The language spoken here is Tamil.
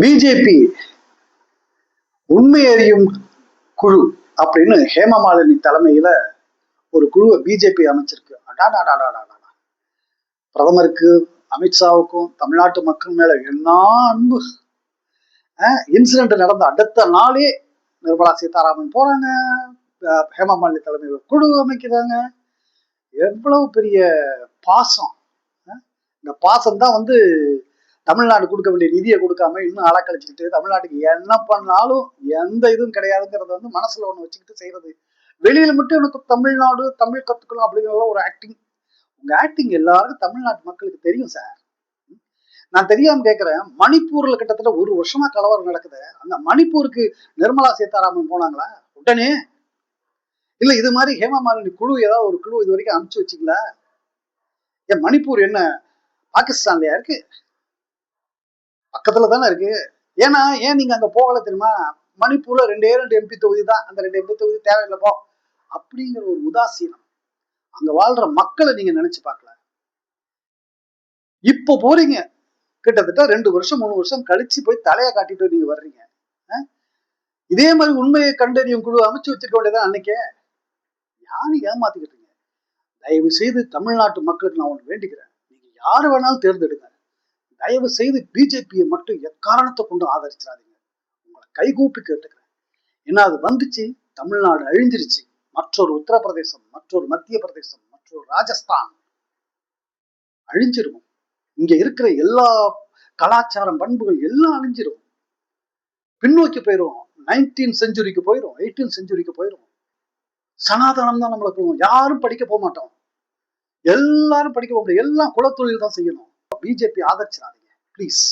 பிஜேபி உண்மை அறியும் குழு அப்படின்னு ஹேமமாலினி தலைமையில ஒரு குழுவை பிஜேபி அமைச்சிருக்கு. அடாடாடாடாடாடா. பிரதமருக்கு அமித்ஷாவுக்கும் தமிழ்நாட்டு மக்கள் மேல என்ன அன்பு. இன்சிடென்ட் நடந்த அடுத்த நாளே நிர்மலா சீதாராமன் போறாங்க. ஹேமா ஹேமமாலினி தலைமையில் குழு அமைக்கிறாங்க. எவ்வளவு பெரிய பாசம். இந்த பாசம் தான் வந்து தமிழ்நாடு கொடுக்க வேண்டிய நிதியை கொடுக்காம இன்னும் அலக்கழிச்சுக்கிட்டு தமிழ்நாட்டுக்கு என்ன பண்ணாலும் எந்த இதுவும் கிடையாதுங்கிறத வந்து மனசுல ஒண்ணு வச்சுக்கிட்டு செய்யறது வெளியில மட்டும் எனக்கு தமிழ்நாடு தமிழ் கத்துக்கணும் அப்படிங்கிற ஒரு ஆக்டிங் உங்க ஆக்டிங் எல்லாருக்கும் தமிழ்நாட்டு மக்களுக்கு தெரியும் சார் நான் தெரியாம கேட்கிறேன் மணிப்பூர்ல கிட்டத்தட்ட ஒரு வருஷமா கலவரம் நடக்குது. அந்த மணிப்பூருக்கு நிர்மலா சீதாராமன் போனாங்களா? உடனே இல்ல இது மாதிரி ஹேமமாலினி குழு ஏதாவது ஒரு குழு இது வரைக்கும் அனுப்பிச்சு வச்சிங்களா ஏன் மணிப்பூர் என்ன? பாகிஸ்தான்லயா இருக்கு? பக்கத்துல தானே இருக்கு. ஏன்னா ஏன் நீங்க அங்க போகல தெரியுமா? மணிப்பூர்ல ரெண்டே ரெண்டு எம்பி தொகுதி தான் அந்த ரெண்டு எம்பி தொகுதி தேவையில்லை போ. அப்படிங்கிற ஒரு உதாசீனம். அங்க வாழ்ற மக்களை நீங்க நினைச்சு பார்க்கல. இப்போ போறீங்க. கிட்டத்தட்ட ரெண்டு வருஷம் மூணு வருஷம் கழிச்சு போய் தலையை காட்டிட்டு நீங்க வர்றீங்க. அஹ்? இதே மாதிரி உண்மையை கண்டறியும் குழு அமைச்சு வச்சிருக்க வேண்டியதான் அன்னைக்கே. யாரும் ஏமாத்திக்கிட்டீங்க தயவு செய்து தமிழ்நாட்டு மக்களுக்கு நான் ஒன்று வேண்டிக்கிறேன். நீங்க யாரு வேணாலும் தேர்ந்தெடுங்க. தயவு செய்து பிஜேபியை மட்டும் எக்காரணத்தை கொண்டு ஆதரிச்சிடாதீங்க. உங்களை கைகூப்பி கேட்டுக்கிறேன். ஏன்னா அது வந்துச்சு தமிழ்நாடு அழிஞ்சிருச்சு. மற்றொரு உத்தரப்பிரதேசம் மற்றொரு மத்திய பிரதேசம் மற்றொரு ராஜஸ்தான் அழிஞ்சிருவோம். இங்க இருக்கிற எல்லா கலாச்சாரம் பண்புகள் எல்லாம் அழிஞ்சிரும் பின்னோக்கி போயிரும் நைன்டீன் செஞ்சுரிக்கு போயிரும் எயிட்டீன் செஞ்சுரிக்கு போயிரும் சனாதனம் தான் நம்மளுக்கு யாரும் படிக்க போக மாட்டோம். எல்லாரும் படிக்க போக முடியும் எல்லாம் குலத்தொழில் தான் செய்யணும். BJP ஆதரிச்சிடாதீங்க please